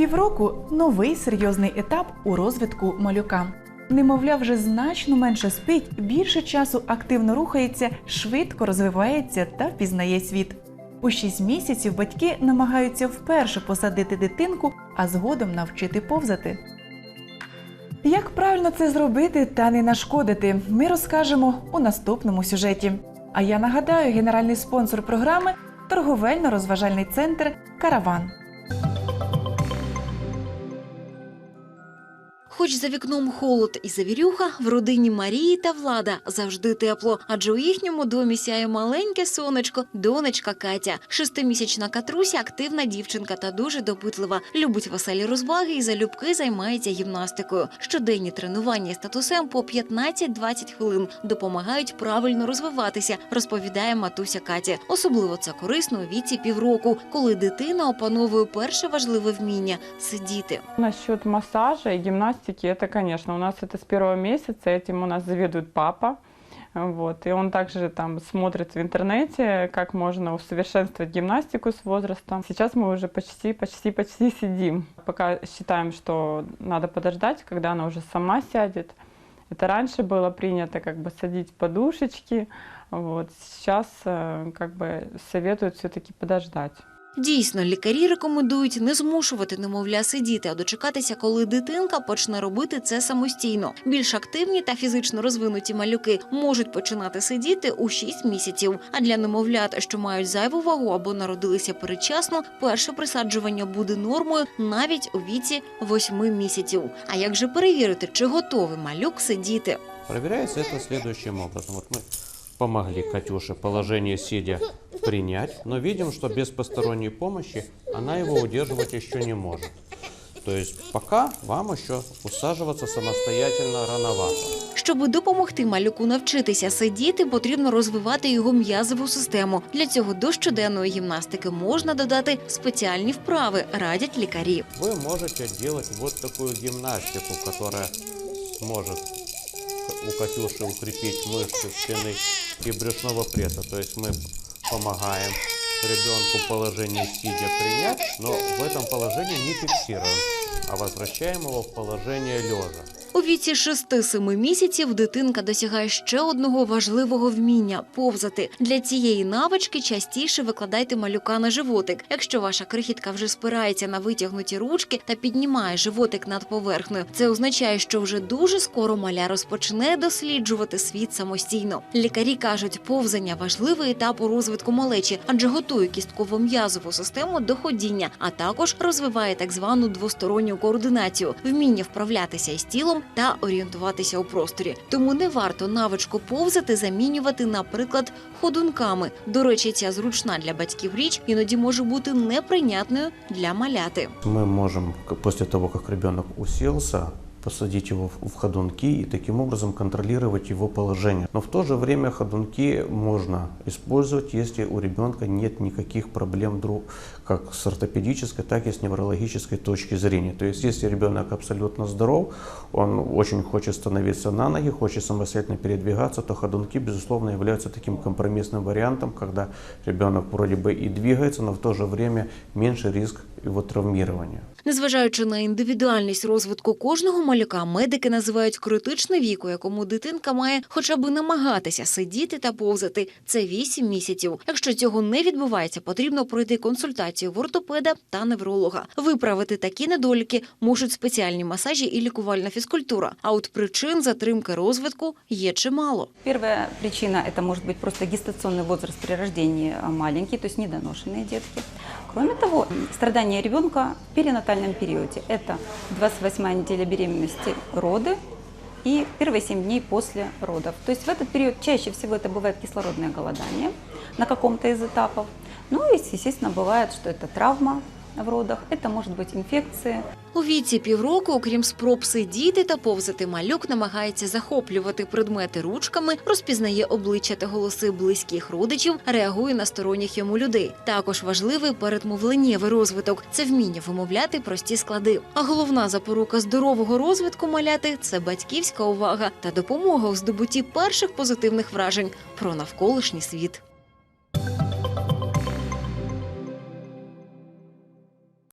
Півроку новий серйозний етап у розвитку малюка. Немовля вже значно менше спить, більше часу активно рухається, швидко розвивається та впізнає світ. У 6 місяців батьки намагаються вперше посадити дитинку, а згодом навчити повзати. Як правильно це зробити та не нашкодити, ми розкажемо у наступному сюжеті. А я нагадаю, генеральний спонсор програми торговельно-розважальний центр Караван. Хоч за вікном холод і завірюха, в родині Марії та Влада завжди тепло, адже у їхньому домі сяє маленьке сонечко, донечка Катя. Шестимісячна Катруся активна дівчинка та дуже допитлива. Любить веселі розваги і залюбки займається гімнастикою. Щоденні тренування з татусем по 15-20 хвилин допомагають правильно розвиватися, розповідає матуся Катя. Особливо це корисно у віці півроку, коли дитина опановує перше важливе вміння сидіти. Насчет массажа и гимнастики, это, конечно, у нас это с первого месяца, этим у нас заведует папа. Вот. И он также там смотрит в интернете, как можно усовершенствовать гимнастику с возрастом. Сейчас мы уже почти, почти, почти сидим. Пока считаем, что надо подождать, когда она уже сама сядет. Это раньше было принято как бы садить подушечки. Вот. Сейчас э, как бы советуют все-таки подождать. Дійсно, лікарі рекомендують не змушувати немовля сидіти, а дочекатися, коли дитинка почне робити це самостійно. Більш активні та фізично розвинуті малюки можуть починати сидіти у 6 місяців. А для немовлят, що мають зайву вагу або народилися передчасно, перше присаджування буде нормою навіть у віці 8 місяців. А як же перевірити, чи готовий малюк сидіти? Проверяется это следующим образом. Вот мы помогли Катюше положение сидя принять, но видим, что без посторонней помощи она его удерживать еще не может. То есть пока вам еще усаживаться самостоятельно рановато. Щоби допомогти малюку навчитися сидіти, потрібно розвивати його м'язову систему. Для цього до щоденної гімнастики можна додати спеціальні вправи, радять лікарі. Вы можете делать вот такую гимнастику, которая может у Катюши укрепить мышцы спины и брюшного пресса. То есть мы помогаем ребенку положение сидя принять, но в этом положении не фиксируем, а возвращаем его в положение лежа. У віці 6-7 місяців дитинка досягає ще одного важливого вміння повзати. Для цієї навички частіше викладайте малюка на животик. Якщо ваша крихітка вже спирається на витягнуті ручки та піднімає животик над поверхнею, це означає, що вже дуже скоро маля розпочне досліджувати світ самостійно. Лікарі кажуть, повзання важливий етап у розвитку малечі, адже готує кістково-м'язову систему до ходіння, а також розвиває так звану двосторонню координацію, вміння вправлятися із тілом та орієнтуватися у просторі. Тому не варто навичку повзати замінювати, наприклад, ходунками. До речі, ця зручна для батьків річ іноді може бути неприйнятною для маляти. Ми можемо після того, як ребенок уселся, посадить его в- ходунки и таким образом контролировать его положение. Но в то же время ходунки можно использовать, если у ребенка нет никаких проблем друг, как с ортопедической, так и с неврологической точки зрения. То есть если ребенок абсолютно здоров, он очень хочет становиться на ноги, хочет самостоятельно передвигаться, то ходунки, безусловно, являются таким компромиссным вариантом, когда ребенок вроде бы и двигается, но в то же время меньше риск его травмирования. Незважаючи на індивідуальність розвитку кожного малюка, медики називають критичний вік, у якому дитинка має хоча б намагатися сидіти та повзати. Це 8 місяців. Якщо цього не відбувається, потрібно пройти консультацію в ортопеда та невролога. Виправити такі недоліки можуть спеціальні масажі і лікувальна фізкультура. А от причин затримки розвитку є чимало. Первая причина – это может быть просто гестационный возраст при рождении а, маленький, то есть недоношенные детки. Кроме того, страдания ребенка в перинатальном периоде – это 28 неделя беременности, роды и первые 7 дней после родов. То есть в этот период чаще всего это бывает кислородное голодание на каком-то из этапов. Ну и, естественно, бывает, что это травма в родах, это может быть инфекции, У віці півроку, окрім спроб сидіти та повзати, малюк намагається захоплювати предмети ручками, розпізнає обличчя та голоси близьких родичів, реагує на сторонніх йому людей. Також важливий передмовленнєвий розвиток це вміння вимовляти прості склади. А головна запорука здорового розвитку маляти це батьківська увага та допомога у здобутті перших позитивних вражень про навколишній світ.